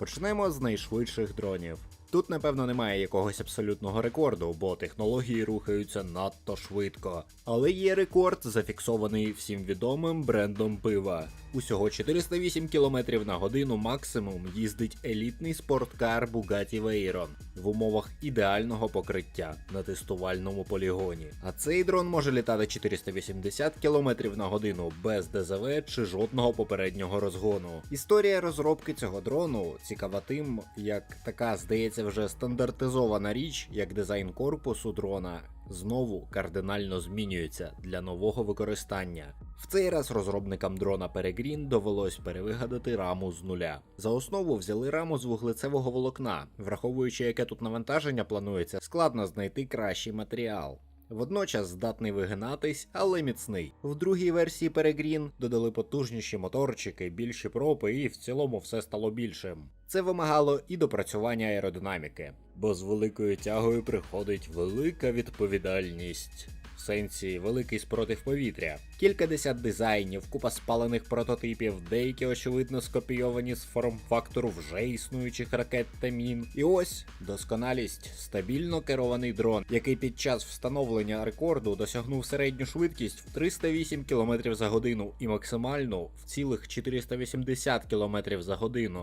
Почнемо з найшвидших дронів. Тут, напевно, немає якогось абсолютного рекорду, бо технології рухаються надто швидко. Але є рекорд, зафіксований всім відомим брендом пива. Усього 408 км на годину максимум їздить елітний спорткар Bugatti Veyron в умовах ідеального покриття на тестувальному полігоні. А цей дрон може літати 480 км на годину без ДЗВ чи жодного попереднього розгону. Історія розробки цього дрону цікава тим, як така здається вже стандартизована річ, як дизайн корпусу дрона. Знову кардинально змінюється для нового використання. В цей раз розробникам дрона Peregrine довелось перевигадати раму з нуля. За основу взяли раму з вуглецевого волокна, враховуючи, яке тут навантаження планується, складно знайти кращий матеріал. Водночас здатний вигинатись, але міцний. В другій версії Peregrine додали потужніші моторчики, більші пропи, і в цілому все стало більшим. Це вимагало і допрацювання аеродинаміки, бо з великою тягою приходить велика відповідальність. Сенсі великий спротив повітря, кількадесят дизайнів, купа спалених прототипів, деякі очевидно скопійовані з форм-фактору вже існуючих ракет та мін. І ось досконалість, стабільно керований дрон, який під час встановлення рекорду досягнув середню швидкість в 308 км за годину і максимальну в цілих 480 км за годину.